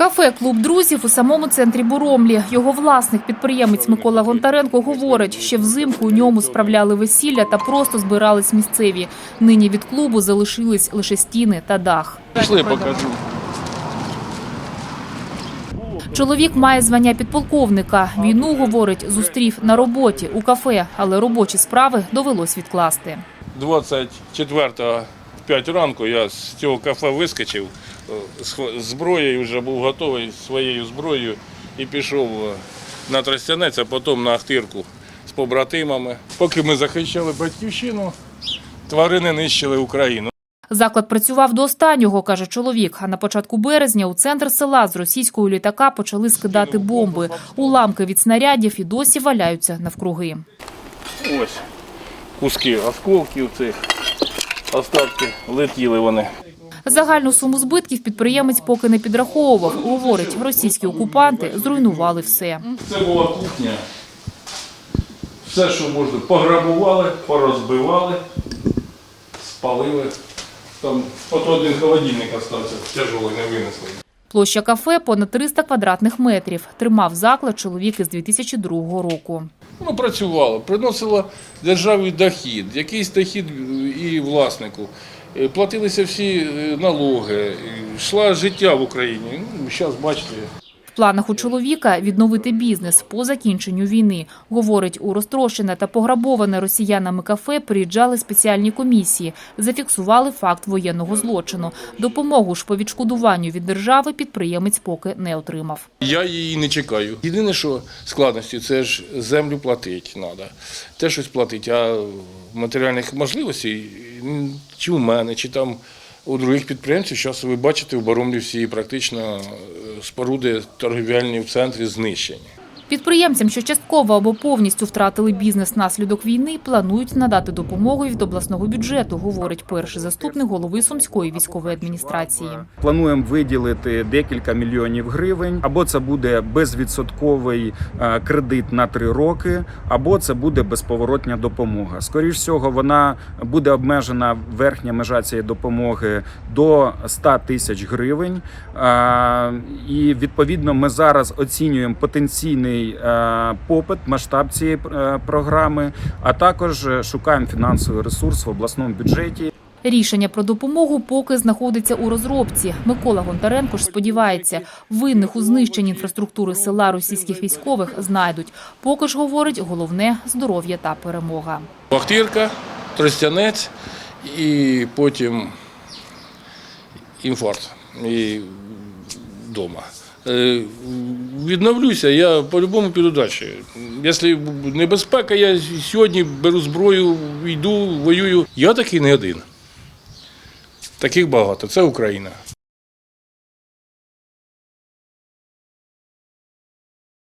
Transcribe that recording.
Кафе Клуб друзів у самому центрі Боромлі. Його власник, підприємець Микола Гонтаренко, говорить, що взимку у ньому справляли весілля та просто збирались місцеві. Нині від клубу залишились лише стіни та дах. Пішли покажу. Чоловік має звання підполковника. Війну, говорить, зустрів на роботі у кафе, але робочі справи довелось відкласти. 24-го в 5 ранку я з цього кафе вискочив, е, з зброєю вже був готовий своєю зброєю і пішов е, на Тростянець, а потім на Ахтирку з побратимами. Поки ми захищали батьківщину, тварини нищили Україну. Заклад працював до останнього, каже чоловік. А на початку березня у центр села з російського літака почали скидати бомби. Уламки від снарядів і досі валяються навкруги. Ось куски осколків цих, остатки летіли вони. Загальну суму збитків підприємець поки не підраховував. Говорить, російські окупанти зруйнували все. Це була кухня. Все, що можна, пограбували, порозбивали, спалили. Там от один холодильник остався, тяжелий, не винесли. Площа кафе понад 300 квадратних метрів. Тримав заклад чоловік із 2002 року. Воно працювало, приносило державі дохід, якийсь дохід і власнику. Е, Платилися всі е, налоги, йшла життя в Україні. Ну, зараз бачите. Планах у чоловіка відновити бізнес по закінченню війни. Говорить, у розтрощене та пограбоване росіянами кафе приїжджали спеціальні комісії, зафіксували факт воєнного злочину. Допомогу ж по відшкодуванню від держави підприємець поки не отримав. Я її не чекаю. Єдине, що складності, це ж землю платити треба. Те щось платити, а матеріальних можливостей чи у мене, чи там у других підприємців, зараз ви бачите, в Баромлівці практично е, споруди торгівельні в центрі знищені. Підприємцям, що частково або повністю втратили бізнес внаслідок війни, планують надати допомогу від обласного бюджету, говорить перший заступник голови Сумської військової адміністрації. Плануємо виділити декілька мільйонів гривень, або це буде безвідсотковий е, кредит на три роки, або це буде безповоротня допомога. Скоріш всього, вона буде обмежена верхня межа цієї допомоги до 100 тисяч гривень. Е, І відповідно ми зараз оцінюємо потенційний е, попит, масштаб цієї е, програми, а також е, шукаємо фінансовий ресурс в обласному бюджеті. Рішення про допомогу поки знаходиться у розробці. Микола Гонтаренко ж сподівається, винних у знищенні інфраструктури села російських військових знайдуть. Поки ж говорить головне здоров'я та перемога. Ахтирка, Тростянець і потім інфаркт і вдома. Е, Відновлюся, я по-любому піду далі. Якщо небезпека, я сьогодні беру зброю, йду, воюю. Я такий не один. Таких багато. Це Україна.